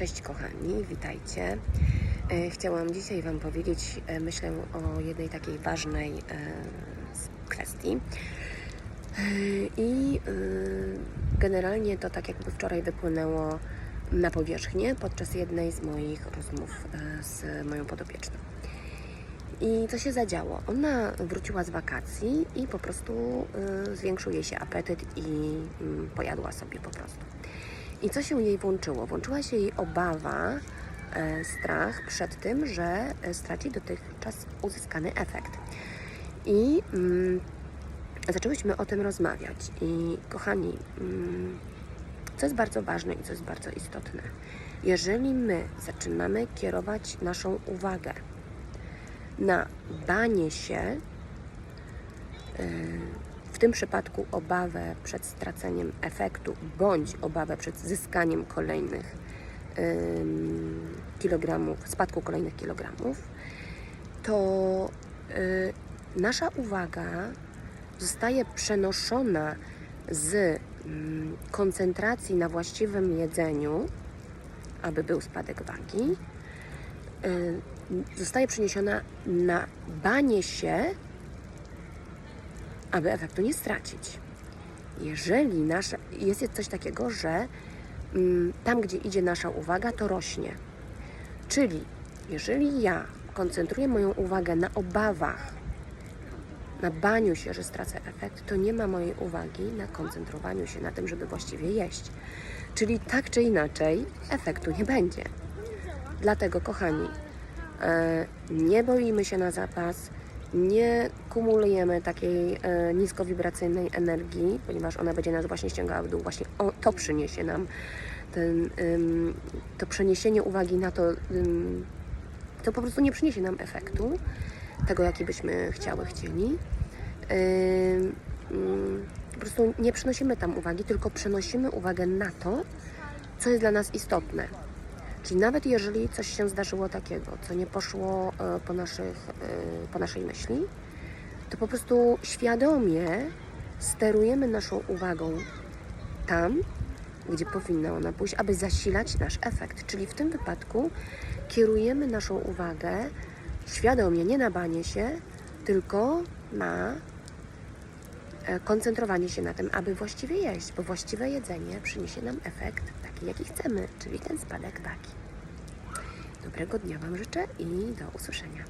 Cześć kochani, witajcie. E, Chciałam dzisiaj Wam powiedzieć, e, myślę o jednej takiej ważnej e, kwestii. I generalnie to tak jakby wczoraj wypłynęło na powierzchnię podczas jednej z moich rozmów z moją podopieczną. I co się zadziało? Ona wróciła z wakacji i po prostu zwiększył jej się apetyt i y, pojadła sobie po prostu. I co się jej włączyło? Włączyła się jej obawa, e, strach przed tym, że e, straci dotychczas uzyskany efekt. I mm, zaczęłyśmy o tym rozmawiać. I kochani, mm, co jest bardzo ważne i co jest bardzo istotne, jeżeli my zaczynamy kierować naszą uwagę na banie się, yy, tym przypadku obawę przed straceniem efektu, bądź obawę przed zyskaniem kolejnych kilogramów, spadku kolejnych kilogramów, to y, nasza uwaga zostaje przenoszona z koncentracji na właściwym jedzeniu, aby był spadek wagi, y, zostaje przeniesiona na banie się, aby efektu nie stracić. Jeżeli nasza, jest coś takiego, że mm, tam, gdzie idzie nasza uwaga, to rośnie. Czyli jeżeli ja koncentruję moją uwagę na obawach, na baniu się, że stracę efekt, to nie ma mojej uwagi na koncentrowaniu się na tym, żeby właściwie jeść. Czyli tak czy inaczej efektu nie będzie. Dlatego, kochani, e, nie boimy się na zapas, nie kumulujemy takiej e, niskowibracyjnej energii, ponieważ ona będzie nas właśnie ściągała w dół. Właśnie o, to przyniesie nam ten, ym, to przeniesienie uwagi na to, ym, to po prostu nie przyniesie nam efektu, tego jaki byśmy chciały, chcieli. Ym, po prostu nie przynosimy tam uwagi, tylko przenosimy uwagę na to, co jest dla nas istotne. Czyli nawet jeżeli coś się zdarzyło takiego, co nie poszło e, po, naszych, e, po naszej myśli, to po prostu świadomie sterujemy naszą uwagą tam, gdzie powinna ona pójść, aby zasilać nasz efekt. Czyli w tym wypadku kierujemy naszą uwagę świadomie, nie na banie się, tylko na koncentrowanie się na tym, aby właściwie jeść, bo właściwe jedzenie przyniesie nam efekt taki, jaki chcemy, czyli ten spadek wagi. Dobrego dnia Wam życzę i do usłyszenia.